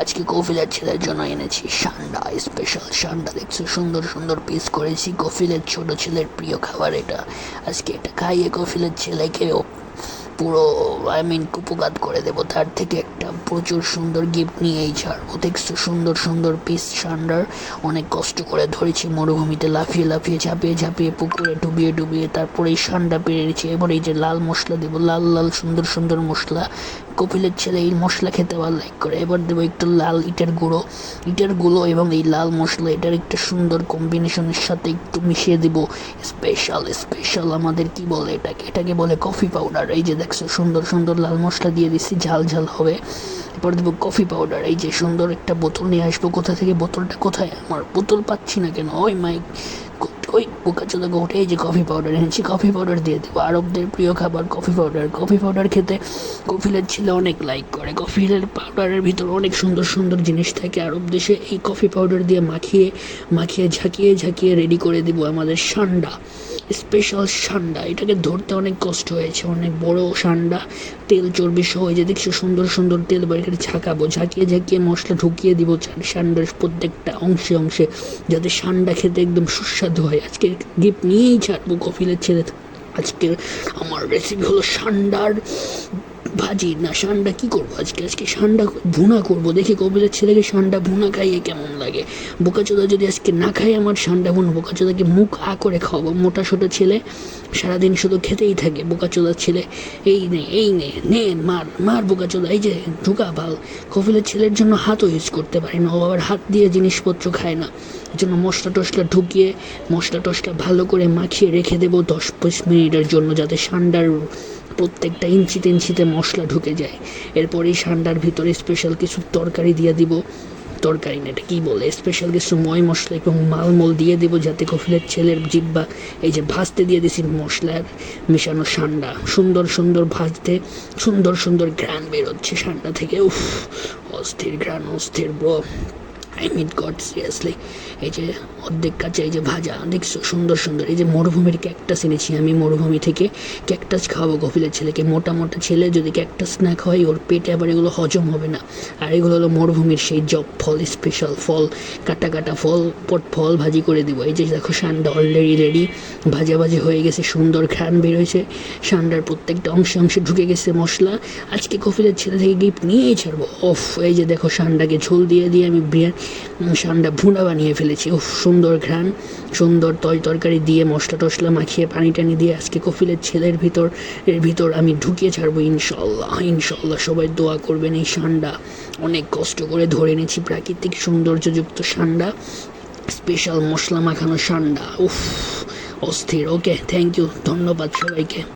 আজকে কফিলের ছেলের জন্য এনেছি সান্ডা স্পেশাল সান্ডা। দেখছ, সুন্দর সুন্দর পিস করেছি কফিলের ছোট ছেলের প্রিয় খাবার এটা। আজকে এটা খাইয়ে কফিলের ছেলেকে ও পুরো আই মিন কুপুকাত করে দেবো। তার থেকে একটা প্রচুর সুন্দর গিফট নিয়েই ছাড়বো দেখছ সুন্দর সুন্দর পিস সান্ডার অনেক কষ্ট করে ধরেছি, মরুভূমিতে লাফিয়ে লাফিয়ে, ঝাঁপিয়ে ঝাঁপিয়ে, পুকুরে ডুবিয়ে ডুবিয়ে, তারপরে এই সান্ডা পেরেছি এবার এই যে লাল মশলা দেবো, লাল লাল, সুন্দর সুন্দর মশলা। কপিলের ছেলে এই মশলা খেতে ভালো লাইক করে। এবার দেবো একটু লাল ইটের গুঁড়ো। ইটের গুঁড়ো এবং এই লাল মশলা, এটার একটা সুন্দর কম্বিনেশনের সাথে একটু মিশিয়ে দিব। স্পেশাল স্পেশাল আমাদের কি বলে এটাকে? এটাকে বলে কফি পাউডার এই যে দেখছ সুন্দর সুন্দর লাল মশলা দিয়ে দিচ্ছি ঝাল ঝাল হবে। এরপর দেবো কফি পাউডার এই যে সুন্দর একটা বোতল নিয়ে আসব। কোথা থেকে বোতলটা কোথায়? আমার বোতল পাচ্ছি না কেন? ওই মাইক ওই বোকা চোদা গোটে যে কফি পাউডার এনেছি কফি পাউডার দিয়ে দেবো। আরবদের প্রিয় খাবার কফি পাউডার কফি পাউডার খেতে কফিলের ছেলে অনেক লাইক করে। কফিলের পাউডারের ভিতর অনেক সুন্দর সুন্দর জিনিস থাকে। আরব দেশে এই কফি পাউডার দিয়ে মাখিয়ে মাখিয়ে, ঝাঁকিয়ে ঝাঁকিয়ে রেডি করে দেবো আমাদের সান্ডা। স্পেশাল সান্ডা। এটাকে ধরতে অনেক কষ্ট হয়েছে। অনেক বড় সান্ডা। তেল চর্বি সহ যে দেখছ, সুন্দর সুন্দর তেল বের করে ঝাঁকাবো ঝাঁকিয়ে ঝাঁকিয়ে মশলা ঢুকিয়ে দিব সান্ডার প্রত্যেকটা অংশে অংশে, যাতে সান্ডা খেতে একদম সুস্বাদু হয়। আজকে গিফট নিয়েই ছাড়বো কফিলের ছেলে। আজকে আমার রেসিপি হলো সান্ডার। ভাজি না, সান্ডা কি করব আজকে? আজকে সান্ডা ভুনা করব। দেখি কবিলের ছেলেকে সান্ডা ভুনা খাইয়ে কেমন লাগে? বোকাচোদা যদি আজকে না খাই আমার সান্ডা ভুনা, বোকাচোদাকে মুখ আ করে খাওয়াবো। মোটা সোটা ছেলে সারাদিন শুধু খেতেই থাকে বোকাচোদার ছেলে। এই নে এই নে নে, মার মার বোকাচোদা, এই যে ঢুকা ভালো কফিলের ছেলের জন্য হাতও ইউজ করতে পারি না, ও আবার হাত দিয়ে জিনিসপত্র খায় না। জন্য মশলা টশলা ঢুকিয়ে, মশলা টশলা ভালো করে মাখিয়ে রেখে দেবো দশ পঁচিশ মিনিটের জন্য, যাতে সান্ডার প্রত্যেকটা ইঞ্চিতে ইঞ্চিতে মশলা ঢুকে যায়। এরপর এই সান্ডার ভিতরে স্পেশাল কিছু তরকারি দিয়ে দিব। তরকারি না, এটা কী বলে? স্পেশাল কিছু ময় মশলা এবং মালমল দিয়ে দেবো যাতে কফিলের ছেলের জিব্বা, এই যে ভাজতে দিয়ে দিছি মশলার মেশানো সান্ডা। সুন্দর সুন্দর ভাজতে সুন্দর সুন্দর ঘ্রাণ বেরোচ্ছে সান্ডা থেকে। উফ, অস্থির ঘ্রাণ, অস্থির bro. I meet God seriously এই যে অর্ধেক কাছে এই যে ভাজা দেখছ সুন্দর সুন্দর। এই যে মরুভূমির ক্যাকটাস এনেছি আমি মরুভূমি থেকে। ক্যাকটাস খাওয়াবো কপিলের ছেলেকে। মোটা মোটা ছেলে যদি ক্যাকটাস না খাওয়াই ওর পেটে আবার এগুলো হজম হবে না। আর এগুলো হলো মরুভূমির সেই জব ফল স্পেশাল ফল, কাটা কাটা ফল, পট ফল ভাজি করে দেবো। এই যে দেখো, সান্ডা অলরেডি রেডি ভাজা, ভাজি হয়ে গেছে, সুন্দর ঘ্রাণ বেরোয়েছে সান্ডার প্রত্যেকটা অংশে অংশে ঢুকে গেছে মশলা। আজকে কফিলের ছেলে থেকে গিফট নিয়েই ছাড়বো। অফ এই যে দেখো, সান্ডাকে ঝোল দিয়ে দিয়ে আমি বিয়ার সান্ডা ভুনা বানিয়ে ফেলেছি। উফ, সুন্দর ঘ্রাণ, সুন্দর তয় তরকারি দিয়ে মশলা টশলা মাখিয়ে পানি টানি দিয়ে আজকে কফিলের ছেলের ভিতর, এর ভিতর আমি ঢুকিয়ে ছাড়বো ইনশাল্লাহ ইনশাল্লাহ সবাই দোয়া করবেন এই সান্ডা অনেক কষ্ট করে ধরে এনেছি প্রাকৃতিক সৌন্দর্যযুক্ত সান্ডা স্পেশাল মশলা মাখানো সান্ডা উফ, অস্থির। ওকে থ্যাংক ইউ ধন্যবাদ সবাইকে।